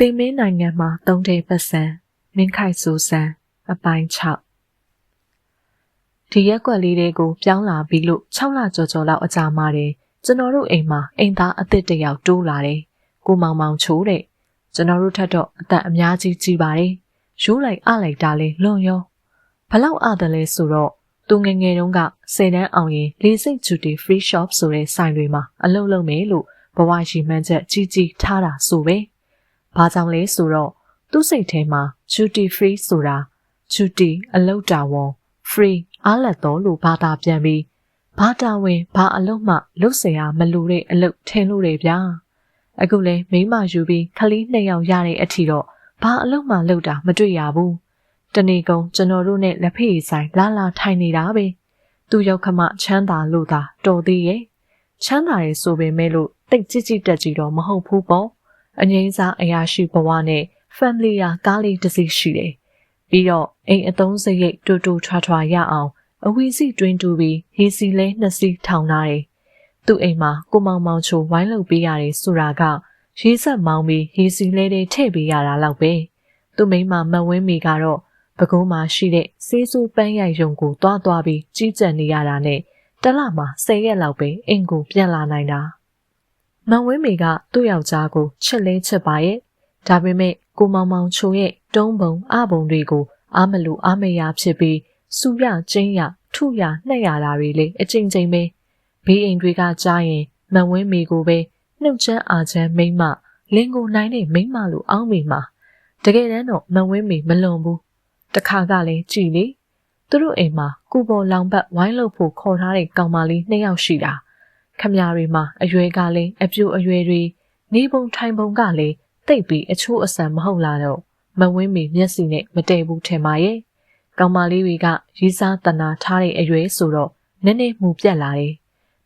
သိမင်းနိုင်ငံမှာသုံးတဲ့ပတ်စံမင်းခိုက်ဆူဆန်အပိုင်း6ဒီရက်ွက်လေးတွေကိုပြောင်းလာပြီးလို့6လကျော်ကျော်လောက်အကြာမှတယ်ကျွန်တော်တို့အိမ်မှာအိမ်သားအစ်စ်တစ်ယောက်တိုးလာတယ်ကိုမောင်မောင်ချိုးတဲ့ကျွန်တော်တို့ထက်တော့အသက်အများကြီးကြီးပါတယ်ရိုးလိုက်အလိုက်တာလေးလွန်ရောဘလောက်အတယ်လဲဆိုတော့သူငငယ်တုန်းက10တန်းအောင်ရင်လေးစိတ်ဂျူတီ free shop ဆိုတဲ့ဆိုင်တွေမှာအလုပ်လုပ်မယ်လို့ဘဝရှိမှန်းချက်ကြီးကြီးထားတာဆိုပဲ။ ဘာကြောင့်လဲဆိုတော့သူ့စိတ်ထဲမှာ duty free ဆိုတာ duty အလုပ်တာဝန် free အားလက်တော်လို့ဘာသာပြန်ပြီးဘာတာဝင်ဘာအလုပ်မှလုပ်เสียမလိုတဲ့အလုပ်ထင်လို့တယ်ဗျာအခုလဲမိမယူပြီးခလေးနှစ်ယောက်ရတဲ့အထီတော့ဘာအလုပ်မှလုပ်တာမတွေ့ရဘူးတနေ့ကုန်ကျွန်တော်တို့နဲ့လက်ဖေးဆိုင်လာလာထိုင်နေတာပဲသူရောက်ခမချမ်းသာလို့သာတော်သေးရဲ့ချမ်းသာရဲဆိုပေမဲ့လို့တိတ်ကြစ်ကြစ်တက်ကြီးတော့မဟုတ်ဘူးပေါ့ အငိမ့်စားအရာရှိဘဝနဲ့ family ရာကားလေးတစ်စီးရှိတယ်။ပြီးတော့အိမ်အသုံးစရိတ်တူတူထွာထွာရအောင်အဝီစီတွင်းတူပြီးဟီစီလဲနှစ်စီးထောင်ထားတယ်။သူ့အိမ်မှာကိုမောင်မောင်ချိုဝိုင်းလုပ်ပေးရတယ်ဆိုတာကရေးဆက်မောင်းပြီးဟီစီလဲတွေထည့်ပေးရတာလောက်ပဲ။သူ့မိန်းမမဝင်းမီကတော့ပကုံးမှာရှိတဲ့စေးစူးပန်းရိုက်ရုံကိုတွားတွားပြီးကြီးကြံနေရတာနဲ့တလမှာ10ရက်လောက်ပဲအိမ်ကိုပြန်လာနိုင်တာ။ မန်ဝင်းမေကသူ့ယောက်ျားကိုချစ်လဲချစ်ပါရဲ့ဒါပေမဲ့ကိုမောင်မောင်ချိုရဲ့တုံးပုံအပုံတွေကိုအားမလို့အားမရဖြစ်ပြီးစူရကျင်းရထုရနှက်ရတာတွေလေအချိန်ချင်းပဲဘေးအိမ်တွေကကြားရင်မန်ဝင်းမေကိုပဲနှုတ်ချမ်းအာချမ်းမိမ့်မလင်းကိုနိုင်တဲ့မိမ့်မလို့အောင်းမိမှာတကယ်တမ်းတော့မန်ဝင်းမေမလွန်ဘူးတခါကလည်းကြည်လေသူတို့အိမ်မှာကုပေါ်လောင်ဘတ်ဝိုင်းလို့ဖို့ခေါ်ထားတဲ့ကောင်မလေးနှစ်ယောက်ရှိတာ ခမရီမှာအရွယ်ကလည်းအပြိုအရွယ်တွေနေပုံထိုင်ပုံကလည်းတိတ်ပြီးအချိုးအဆန်မဟုတ်လာတော့မဝင်းမီမျက်စိနဲ့မတည့်ဘူးထင်ပါရဲ့ကောင်မလေးတွေကရီးစားတနာထားတဲ့အရွယ်ဆိုတော့နည်းနည်းမှုပြက်လာတယ်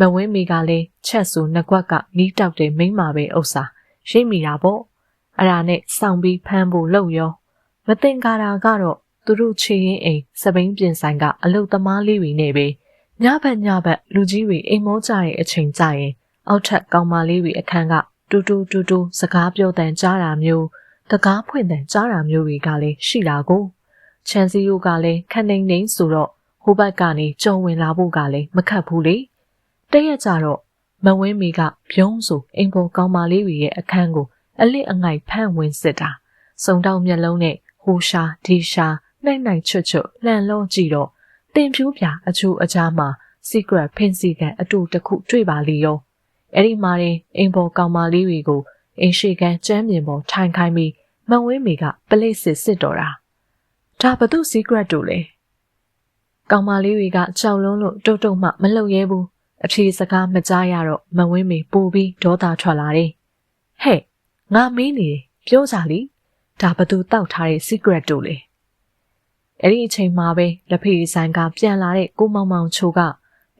မဝင်းမီကလည်းချက်ဆူနှကွက်ကနီးတောက်တဲ့မိန်းမပဲဥစ္စာရှိမိတာပေါ့အဲ့ဒါနဲ့စောင့်ပြီးဖမ်းဖို့လုပ်ရောမတင်ကာတာကတော့သူတို့ချေရင်အိမ်စပိန်ပြင်ဆိုင်ကအလုတ်သမားလေးတွေနဲ့ပဲ ညဘက်ညဘက်လူကြီးတွေအိမ်မောကြတဲ့အချိန်ကြရင်အောက်ထက်ကောင်မလေးတွေအခန်းကတူတူတူတူစကားပြောတဲ့ကြားတာမျိုးတကားဖွင့်တဲ့ကြားတာမျိုးတွေကလည်းရှိလာကိုချန်စီယိုကလည်းခနေနေဆိုတော့ဟိုဘက်ကနေကြုံဝင်လာဖို့ကလည်းမခက်ဘူးလေတရက်ကြတော့မဝင်းမီကပြုံးဆိုအိမ်ပေါ်ကောင်မလေးတွေရဲ့အခန်းကိုအလစ်အငိုက်ဖန့်ဝင်စစ်တာစုံတောက်မျက်လုံးနဲ့ဟိုရှာဒီရှာနှိုက်နှိုက်ချွတ်ချွတ်လှန်လုံးကြည့်တော့ တင်ဖြူးပြအချိုးအကြားမှာ secret ဖင်စီကန်အတူတစ်ခုတွေ့ပါလိရောအဲ့ဒီမှာရင်အိမ်ပေါ်ကောင်မလေးတွေကိုအင်းရှိကန်ကျမ်းမြင်ပေါ်ထိုင်ခိုင်းပြီးမဝင်းမီကပလိတ်စစ်စစ်တော်တာဒါဘသူ secret တို့လဲကောင်မလေးတွေကကြောက်လုံးလို့တုတ်တုတ်မှမလှုပ်ရဲဘူးအဖြေစကားမကြားရတော့မဝင်းမီပိုပြီးဒေါသထွက်လာတယ်ဟဲ့ငါမင်းနေပြောကြလိဒါဘသူတောက်ထားတဲ့ secret တို့လဲ အဲ့ဒီအချိန်မှာပဲလက်ဖေးဆိုင်ကပြန်လာတဲ့ကိုမောင်မောင်ချိုက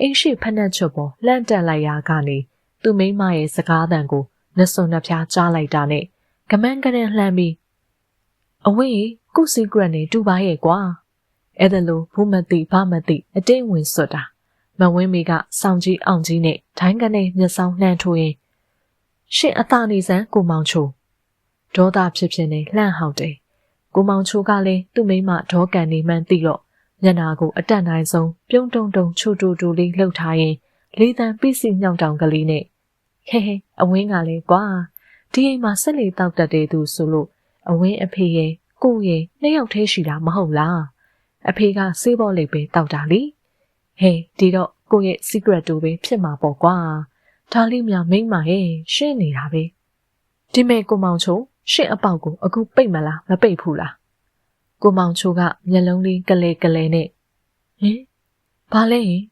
အင်းရှိဖက်နှက်ချွတ်ပေါ်လှန့်တက်လိုက်ရာကနေသူ့မိမရဲ့စကားသံကိုနှစွန်နှဖျားကြားလိုက်တာနဲ့ကမန်းကရန်လှမ်းပြီးအဝေးကုစီဂရက်နဲ့တူပါရဲ့ကွာအဲ့ဒါလို့ဘူးမသိဘာမသိအတင်းဝင်စွတ်တာမဝင်းမီကစောင်းကြီးအောင်ကြီးနဲ့ဒိုင်းကနေမျက်စောင်းနှမ်းထိုးရင်ရှင်အသာနေစမ်းကိုမောင်ချိုဒေါသဖြစ်ဖြစ်နဲ့လှန့်ဟောက်တယ် ကိုမောင်ချိုကလည်းသူ့မိမဒေါကန်နေမှန်းသိတော့ညနာကိုအတက်နိုင်ဆုံးပြုံးတုံတုံချူတူတူလေးလှုပ်ထားရင်လေးတန်းပိစီညောင်တောင်ကလေးနဲ့ဟဲဟဲအဝင်းကလည်းကွာဒီအိမ်မှာဆက်လေတောက်တတ်တဲ့သူဆိုလို့အဝင်းအဖေရဲ့ကိုရဲ့နှစ်ယောက်တည်းရှိတာမဟုတ်လားအဖေကစေးဘောလေးပဲတောက်တာလေဟဲဒီတော့ကိုရဲ့ secret တူပဲဖြစ်မှာပေါ့ကွာဒါလေးမြမိမ့်မာရဲ့ရှင်းနေတာပဲဒီမဲ့ကိုမောင်ချို ရှင့်အပေါက်ကိုအခုပိတ်မလားမပိတ်ဘူးလားကိုမောင်ချိုကမျက်လုံးလေးကလေးကလေးနဲ့ဟင်ဘာလဲဟင်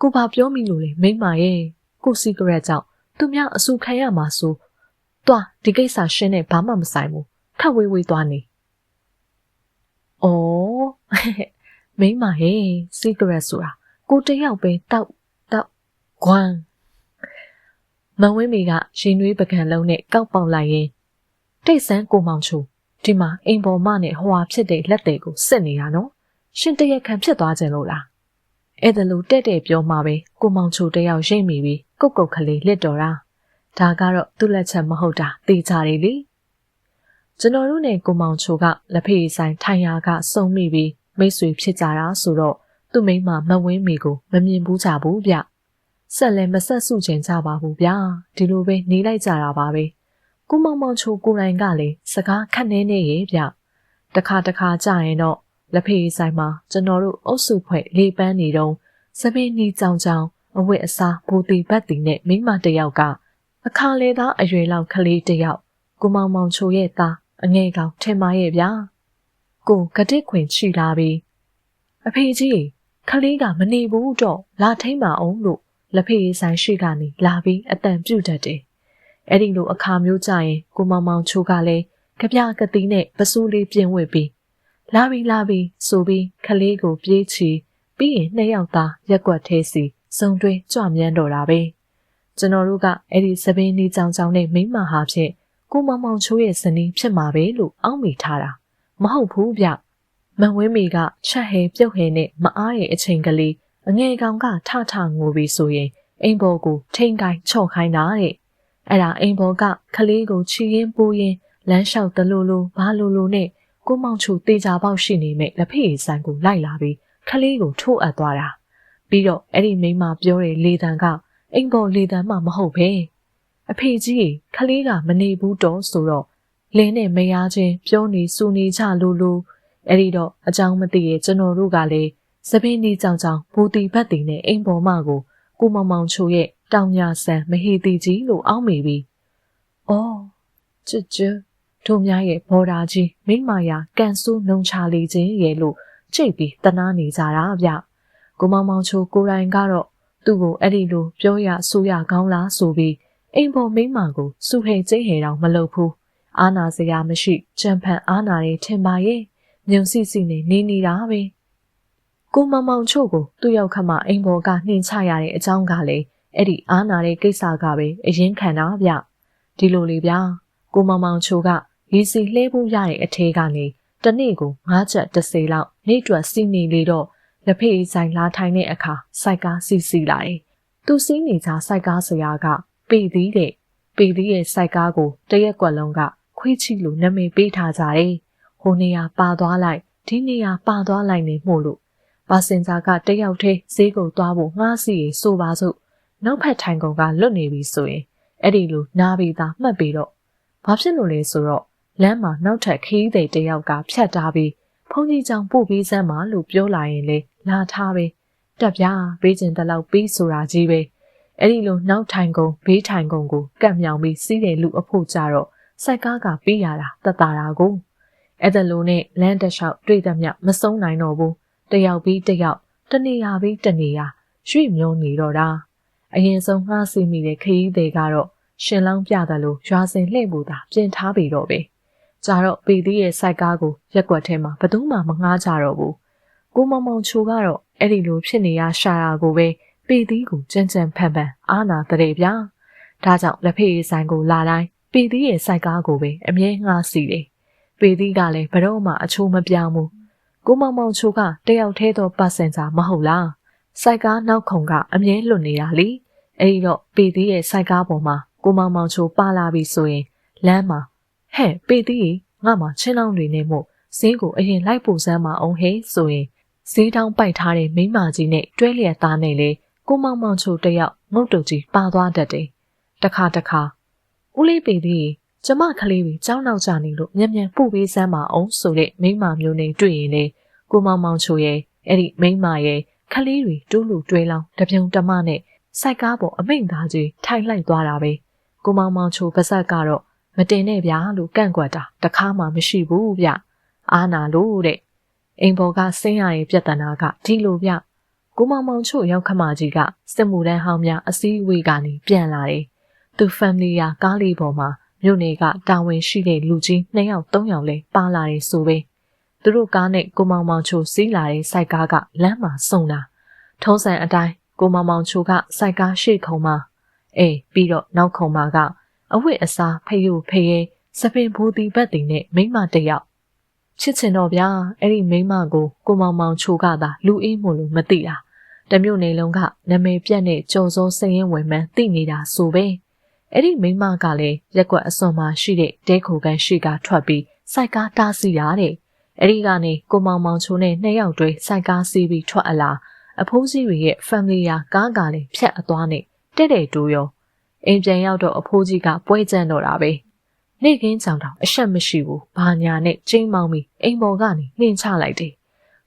ကိုဘာပြောမိလို့လဲမိမရဲ့ကိုစီဂရက်ကြောင့်သူများအဆူခံရမှာဆိုသွားဒီကိစ္စရှင်းနဲ့ဘာမှမဆိုင်ဘူးခက်ဝေးဝေးသွားနေ။အော်မိမရဲ့စီဂရက်ဆိုတာကိုတယောက်ပဲတောက်တောက်ခွမ်မဝင်းမီကရှင်နွေးပကံလုံးနဲ့ကောက်ပေါက်လိုက်ရင် တိတ်ဆန်းကိုမောင်ချိုဒီမှာအိမ်ပေါ်မနဲ့ဟွာဖြစ်တဲ့လက်တွေကိုစစ်နေတာနော်ရှင်တရက်ခံဖြစ်သွားကြလို့လားအဲ့ဒါလို့တဲ့တဲ့ပြောမှပဲကိုမောင်ချိုတယောက်ရိတ်မိပြီးကုတ်ကုတ်ကလေးလစ်တော်တာဒါကတော့သူ့လက်ချက်မဟုတ်တာသိကြတယ်လေကျွန်တော်တို့နဲ့ကိုမောင်ချိုကလက်ဖေးဆိုင်ထိုင်ရာကစုံမိပြီးမိတ်ဆွေဖြစ်ကြတာဆိုတော့သူ့မိန်းမမဝင်းမီကိုမမြင်ဘူးကြဘူးဗျဆက်လည်းမဆက်စုချင်ကြပါဘူးဗျာဒီလိုပဲနေလိုက်ကြတာပါပဲ ကိုမောင်မောင်ချိုကိုတိုင်ကလည်းစကားခက်နေနေရဲ့ဗျတခါတခါကြာရင်တော့လက်ဖေးဆိုင်မှာကျွန်တော်တို့အုပ်စုဖွဲ့လေးပန်းနေတော့စပင်းနီကြောင်ကြောင်အဝတ်အစားဘူတီဘတ်တီနဲ့မိန်းမတစ်ယောက်ကအခါလေသားအရွယ်လောက်ကလေးတစ်ယောက်ကိုမောင်မောင်ချိုရဲ့သားအငယ်ကောင်ထင်ပါရဲ့ဗျာကိုကတစ်ခွင်ချီလာပြီးအဖေကြီးခလေးကမနေဘူးတော့လာထိမ့်ပါအောင်လို့လက်ဖေးဆိုင်ရှိကနေလာပြီးအတန်ပြုတ်တတ်တယ် အဲ့ဒီလိုအခါမျိုးကြရင်ကိုမောင်မောင်ချိုကလည်းကြပြကတိနဲ့ပစိုးလေးပြင်ဝစ်ပြီးလာပြီလာပြီဆိုပြီးခလေးကိုပြေးချီပြီးရင်နှစ်ယောက်သားရက်ွက်သေးစီစုံတွဲကြွမြန်းတော့တာပဲကျွန်တော်တို့ကအဲ့ဒီစပင်းလေးကြောင်ကြောင်နဲ့မိမဟာဖြင့်ကိုမောင်မောင်ချိုးရဲ့ဇနီးဖြစ်မှာပဲလို့အောက်မိထားတာမဟုတ်ဘူးဗျမန်ဝင်းမီကချက်ဟဲပြုတ်ဟဲနဲ့မအားရဲ့အချိန်ကလေးအငယ်ကောင်ကထထငိုပြီးဆိုရင်အိမ်ဘော်ကိုထိန်ကိုင်းချော့ခိုင်းတာတဲ့ အဲ့ဒါအိမ်ဘော်ကခလေးကိုချီရင်ပိုးရင်လမ်းလျှောက်တလူလူဘာလူလူနဲ့ကိုမောင်ချူတေချာပေါက်ရှိနေမဲ့လက်ဖေးဆိုင်ကိုလိုက်လာပြီးခလေးကိုထိုးအပ်သွားတာပြီးတော့အဲ့ဒီမိမပြောတဲ့လေတံကအိမ်ပေါ်လေတံမှမဟုတ်ပဲအဖေကြီးခလေးကမနေဘူးတော့ဆိုတော့လင်းနဲ့မယားချင်းပြောနေစူနေကြလို့လို့အဲ့ဒီတော့အကြောင်းမသိရဲ့ကျွန်တော်တို့ကလည်းစပင်းဒီကြောင်ကြောင်ဘူတီဘတ်တီနဲ့အိမ်ပေါ်မှကိုကိုမောင်မောင်ချိုရဲ့ တောင်ညာဆန်မဟေတီကြီးလို့အောက်မိပြီးအော်ချွတ်ချွတ်တို့များရဲ့ဘော်ဒါကြီးမိမယာကန်ဆူးနှုံချလေခြင်းရဲ့လို့ချိတ်ပြီးတနာနေကြတာဗျကိုမောင်မောင်ချိုကိုရိုင်းကတော့သူ့ကိုအဲ့ဒီလိုပြောရဆိုရကောင်းလားဆိုပြီးအိမ်ပေါ်မိမကိုစုဟိန်ကျိဟဲတောင်မလုပ်ဘူးအာနာစရာမရှိကြံဖန်အာနာတွေထင်ပါရဲ့မြုံစီစီနဲ့နေနေတာပဲကိုမောင်မောင်ချို့ကိုသူ့ရောက်ခမအိမ်ပေါ်ကနှင်ချရတဲ့အကြောင်းကလည်း အဲ့ဒီအာနာတဲ့ကိစ္စကပဲအရင်ခံတာဗျဒီလိုလေဗျာကိုမောင်မောင်ချိုကရေစီလှဲဖို့ရတဲ့အထဲကနေတနေ့ကို9ချက်30လောက်နေ့တွက်စီးနေလေတော့လက်ဖေးဆိုင်လာထိုင်တဲ့အခါစိုက်ကားစီးစီးလာတယ်။သူစီးနေကြစိုက်ကားဆရာကပေသီးတဲ့ပေသီးရဲ့စိုက်ကားကိုတရက်ကွက်လုံးကခွေးချီလိုနာမည်ပေးထားကြတယ်။ဟိုနေရာပါသွားလိုက်ဒီနေရာပါသွားလိုက်နေမှုလို့ပါစင်ဂျာကတယောက်တည်းဈေးကုပ်သွားဖို့ငှားစီရေဆိုပါစို့ နောက်ဖက်ထိုင်ကုန်ကလွတ်နေပြီဆိုရင်အဲ့ဒီလိုနားပြီးသားမှတ်ပြီးတော့ဘာဖြစ်လို့လဲဆိုတော့လမ်းမှာနောက်ထပ်ခီးသည်တယောက်ကဖြတ်ထားပြီးဖုန်ကြီးကြောင်ပို့ပြီးစမ်းပါလို့ပြောလာရင်လေလာထားပဲတက်ပြားပေးခြင်းတလောက်ပြီးဆိုတာကြီးပဲအဲ့ဒီလိုနောက်ထိုင်ကုန်ဘေးထိုင်ကုန်ကိုကတ်မြောင်ပြီးစီးတဲ့လူအဖို့ကြတော့စိုက်ကားကပြီးရတာတတတာကိုအဲ့ဒါလိုနဲ့လမ်းတစ်လျှောက်တွေ့တဲ့မြမဆုံးနိုင်တော့ဘူးတယောက်ပြီးတယောက်တနေရာပြီးတနေရာရွှေ့မျောနေတော့တာ အရင်ဆုံးငှားစီမိတဲ့ခရီးသည်ကတော့ရှင်လောင်းပြတယ်လို့ရွာစင်လှည့်ဖို့သာပြင်ထားပြီတော့ပဲကြာတော့ပေသီးရဲ့စိုက်ကားကိုရက်ွက်ထဲမှာဘသူမှမငှားကြတော့ဘူးကိုမောင်မောင်ချိုကတော့အဲ့ဒီလိုဖြစ်နေရရှာတာကိုပဲပေသီးကိုကြမ်းကြမ်းဖန်ဖန်အာနာတဲ့ဗျာဒါကြောင့်လက်ဖေးဆိုင်ကိုလာတိုင်းပေသီးရဲ့စိုက်ကားကိုပဲအမြဲငှားစီတယ်ပေသီးကလည်းဘတော့မှအချိုးမပြောင်းဘူးကိုမောင်မောင်ချိုကတယောက်တည်းသောပတ်စင်စာမဟုတ်လား စိုက်ကားနောက်ခုံကအမြဲလွတ်နေတာလေအဲ့ဒီတော့ပေသီးရဲ့စိုက်ကားပေါ်မှာကိုမောင်မောင်ချိုပါလာပြီဆိုရင်လမ်းမှာဟဲ့ပေသီးငါမှချင်းလောင်းတွေနဲ့မို့ဈေးကိုအရင်လိုက်ပို့စမ်းမအောင်ဟဲ့ဆိုရင်ဈေးတောင်းပိုက်ထားတဲ့မိမကြီးနဲ့တွဲလျက်သားနဲ့လေကိုမောင်မောင်ချိုတယောက်ငုတ်တုတ်ကြီးပါသွားတတ်တယ်တခါတခါဦးလေးပေသီးကျမကလေးတွေကြောင်းနောက်ကြနေလို့မြန်မြန်ပို့ပေးစမ်းပါအောင်ဆိုတဲ့မိမမျိုးနဲ့တွေ့ရင်လေကိုမောင်မောင်ချိုရဲ့အဲ့ဒီမိမရဲ့ ခလေးတွေတိုးလူတွဲလောင်းတပြုံတမနဲ့စိုက်ကားပေါ်အမိန့်သားကြီးထိုင်လိုက်သွားတာပဲကိုမောင်မောင်ချိုပါဇက်ကတော့မတင်နဲ့ဗျာလို့ကန့်ကွက်တာတခါမှမရှိဘူးဗျအာနာလို့တဲ့အိမ်ပေါ်ကဆင်းရရဲ့ပြဿနာကဒီလိုဗျကိုမောင်မောင်ချို့ရောက်ခမကြီးကစစ်မှုတန်းဟောင်းများအစည်းအဝေးကနေပြန်လာတယ်သူ family ရာကားလေးပေါ်မှာမြို့နယ်ကတာဝန်ရှိတဲ့လူကြီး2ယောက်3ယောက်လဲပါလာတယ်ဆိုပဲ သူတို့ကားနဲ့ကိုမောင်မောင်ချိုစီးလာတဲ့စိုက်ကားကလမ်းမှာစုံလာထုံးစံအတိုင်းကိုမောင်မောင်ချိုကစိုက်ကားရှေ့ခုံမှာအေးပြီးတော့နောက်ခုံမှာကအဝတ်အစားဖယုဖယဲစပင်ဘူတီဘက်တင်နဲ့မိမတယောက်ချစ်ချင်တော့ဗျာအဲ့ဒီမိမကိုကိုမောင်မောင်ချိုကသာလူအေးမို့လို့မသိတာတမျိုးနေလုံးကနမေပြက်နဲ့ကြုံစိုးစရင်ဝင်မှန်းသိနေတာဆိုပဲအဲ့ဒီမိမကလည်းရက်ကွက်အစွန်မှာရှိတဲ့ဒဲခိုကန်ရှိကထွက်ပြီးစိုက်ကားတားစီရတဲ့ အဲ့ဒီကနေကိုမောင်မောင်ချိုးနဲ့နှစ်ယောက်တွဲစိုက်ကားစီးပြီးထွက်အလာအဖိုးကြီးတွေရဲ့ family ယာကားကားလေးဖြတ်အသွားနဲ့တဲ့တဲ့တူရောအိမ်ပြန်ရောက်တော့အဖိုးကြီးကပွဲကြမ်းတော့တာပဲနေကင်းကြောင်တောင်အဆက်မရှိဘူးဘာညာနဲ့ကျင်းမောင်းပြီးအိမ်ပေါ်ကနေနှင်ချလိုက်တယ်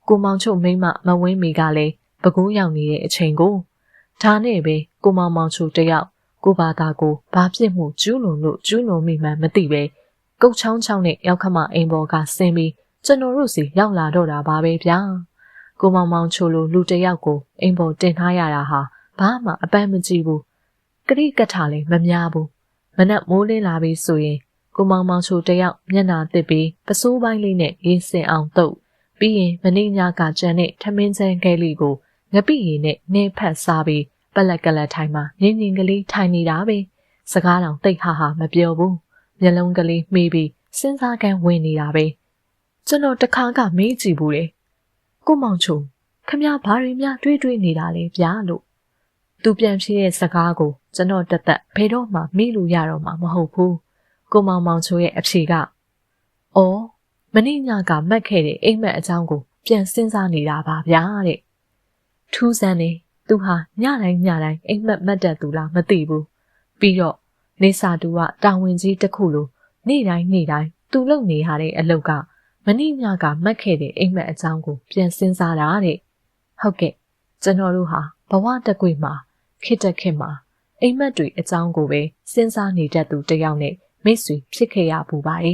ကိုမောင်ချိုမိမမဝင်းမီကလည်းပကူးရောက်နေတဲ့အချိန်ကိုဒါနဲ့ပဲကိုမောင်မောင်ချိုတယောက်ကိုဘာသာကိုဘာဖြစ်မှုကျူးလွန်လို့ကျူးလွန်မိမှန်းမသိပဲကုတ်ချောင်းချောင်းနဲ့ရောက်ခမအိမ်ပေါ်ကဆင်းပြီး ကျွန်တော်တို့စီရောက်လာတော့တာပါပဲဗျာကိုမောင်မောင်ချိုလိုလူတယောက်ကိုအိမ်ပေါ်တင်ထားရတာဟာဘာမှအပန်းမကြည့်ဘူးကတိကထာလည်းမများဘူးမနက်မိုးလင်းလာပြီဆိုရင်ကိုမောင်မောင်ချိုတယောက်မျက်နာတစ်ပြီးပစိုးပိုင်းလေးနဲ့ရေးစင်အောင်တုပ်ပြီးရင်မနေ့ညကကြံတဲ့ထမင်းချမ်းခဲလေးကိုငပိရည်နဲ့နေဖက်စားပြီးပလက်ကလက်ထိုင်မှာငင်းငင်းကလေးထိုင်နေတာပဲစကားတောင်တိတ်ဟာဟာမပြောဘူးမျက်လုံးကလေးမှီးပြီးစဉ်းစားကန်းဝင်နေတာပဲ ကျွန်တော်တခါကမေးကြည့်ဘူးလေကိုမောင်ချုံခမဘာတွေများတွေးတွေးနေတာလဲဗျာလို့သူပြန်ဖြေတဲ့စကားကိုကျွန်တော်တသက်ဘယ်တော့မှမေးလို့ရတော့မှာမဟုတ်ဘူးကိုမောင်မောင်ချိုရဲ့အဖြေကအော်မနေ့ညကမက်ခဲ့တဲ့အိမ်မက်အကြောင်းကို ပြန်စဉ်းစားနေတာပါဗျာတဲ့ထူးဆန်းနေသူဟာညတိုင်းညတိုင်းအိမ်မက်မက်တတ်သူလားမသိဘူးပြီးတော့နေစာတူကတာဝန်ကြီးတစ်ခုလိုနေ့တိုင်းနေ့တိုင်းသူလုပ်နေရတဲ့အလုပ်က မနေ့ညကမက်ခဲ့တဲ့အိမ်မက်အကြောင်းကိုပြန်စဉ်းစားတာတဲ့ဟုတ်ကဲ့ကျွန်တော်တို့ဟာဘဝတကွေမှာခိတက်ခင်မှာအိမ်မက်တွေအကြောင်းကိုပဲစဉ်းစားနေတတ်သူတယောက်နဲ့မိတ်ဆွေဖြစ်ခဲ့ရပူပါ යි